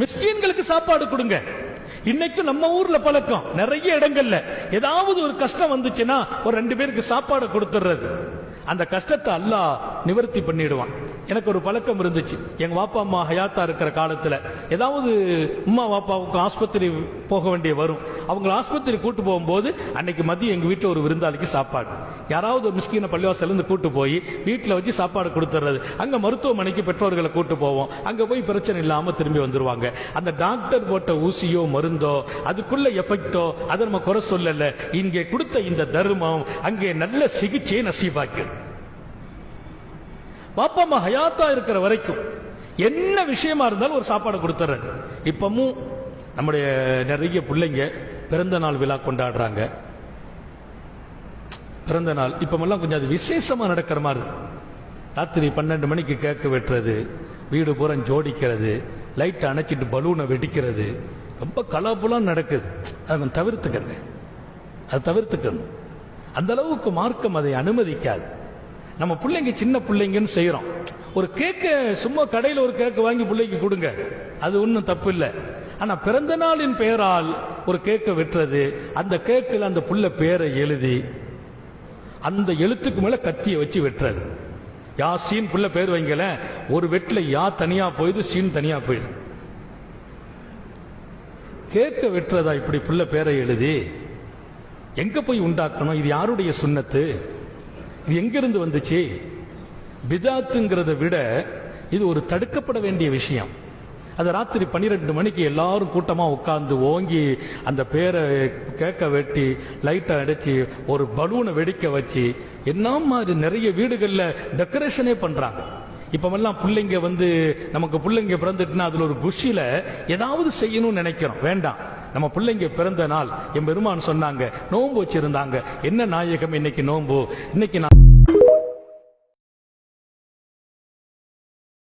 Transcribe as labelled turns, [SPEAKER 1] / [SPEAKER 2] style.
[SPEAKER 1] மிஸ்கீன்களுக்கு சாப்பாடு கொடுங்க. இன்னைக்கும் நம்ம ஊர்ல பழக்கம். நிறைய இடங்கள்ல ஏதாவது ஒரு கஷ்டம் வந்துச்சுன்னா ஒரு ரெண்டு பேருக்கு சாப்பாடு கொடுத்துறது அந்த கஷ்டத்தை அல்லாஹ் நிவர்த்தி பண்ணிடுவான். எனக்கு ஒரு பழக்கம் இருந்துச்சு. எங்க வாப்பா அம்மா ஹயாத்தா இருக்கிற காலத்துல ஏதாவது உம்மா வாப்பாவுக்கு ஆஸ்பத்திரி போக வேண்டிய வரும். அவங்களை ஆஸ்பத்திரி கூட்டு போகும்போது அன்னைக்கு மதியம் எங்க வீட்டில் ஒரு விருந்தாளிக்கு சாப்பாடு. யாராவது ஒரு மிஸ்கீன பள்ளிவாசல்ல இருந்து கூட்டு போய் வீட்டில் வச்சு சாப்பாடு கொடுத்துறது. அங்க மருத்துவமனைக்கு பெற்றோர்களை கூட்டு போவோம். அங்க போய் பிரச்சனை இல்லாம திரும்பி வந்துருவாங்க. அந்த டாக்டர் போட்ட ஊசியோ மருந்தோ அதுக்குள்ள எஃபெக்டோ அதை நம்ம குறை சொல்லல. இங்கே கொடுத்த இந்த தர்மம் அங்கே நல்ல சிகிச்சையை நசீபாக்கிறது பாப்பா அம்மா ஹயாத்தா இருக்கிற வரைக்கும் என்ன விஷயமா இருந்தாலும் ஒரு சாப்பாடு கொடுத்துறேன் இப்பமும் நம்முடைய நிறைய பிள்ளைங்க பிறந்த நாள் விழா கொண்டாடுறாங்க. பிறந்த நாள் இப்பமெல்லாம் கொஞ்சம் அது விசேஷமா நடக்கிற மாதிரி. ராத்திரி பன்னெண்டு மணிக்கு கேக்கு வெட்டுறது வீடு பூரம் ஜோடிக்கிறது லைட் அணைச்சிட்டு பலூனை வெடிக்கிறது. ரொம்ப கலாபுலாம் நடக்குது. அதை தவிர்த்துக்கிறேன் அதை தவிர்த்துக்கணும். அந்த அளவுக்கு மார்க்கம் அதை அனுமதிக்காது. நம்ம பிள்ளைங்க சின்ன பிள்ளைங்கன்னு செய்கிறோம் ஒரு கேக்கு சும்மா கடையில் ஒரு கேக்கு வாங்கி பிள்ளைக்கு கொடுங்க. அது ஒன்றும் தப்பு இல்லை. ஆனால் பிறந்த நாளின் பெயரால் ஒரு கேக்கை வெட்டுறது அந்த கேக்கில் அந்த புள்ள பேரை எழுதி அந்த எழுத்துக்கு மேலே கத்தியை வச்சு வெட்டுறது. யா சீன் புள்ள பேர் வைங்கல ஒரு வெட்டில் யா தனியாக போயிது சீன் தனியாக போயிடும் கேட்க வெட்டுறதா இப்படி புள்ள பேரை எழுதி எங்கே போய் உண்டாக்கணும்? இது யாருடைய சுண்ணத்து? இது எங்கிருந்து வந்துச்சு? பிதாத்துங்கிறத விட இது ஒரு தடுக்கப்பட வேண்டிய விஷயம். அது ராத்திரி பன்னிரெண்டு மணிக்கு எல்லாரும் கூட்டமா உட்கார்ந்து ஓங்கி அந்த பேரை கேட்க வெட்டி லைட்டை அடைச்சி ஒரு பலூனை வெடிக்க வச்சு என்ன மாதிரி நிறைய வீடுகளில் டெக்கரேஷனே பண்றாங்க. இப்போவெல்லாம் பிள்ளைங்க வந்து நமக்கு பிள்ளைங்க பிறந்துட்டுனா அதுல ஒரு குஷியில ஏதாவது செய்யணும்னு நினைக்கிறோம். வேண்டாம். நம்ம பிள்ளைங்க பிறந்த நாள் என் பெருமான் சொன்னாங்க நோன்பு வச்சிருந்தாங்க. என்ன நாயகம் இன்னைக்கு நோன்பு? இன்னைக்கு நான்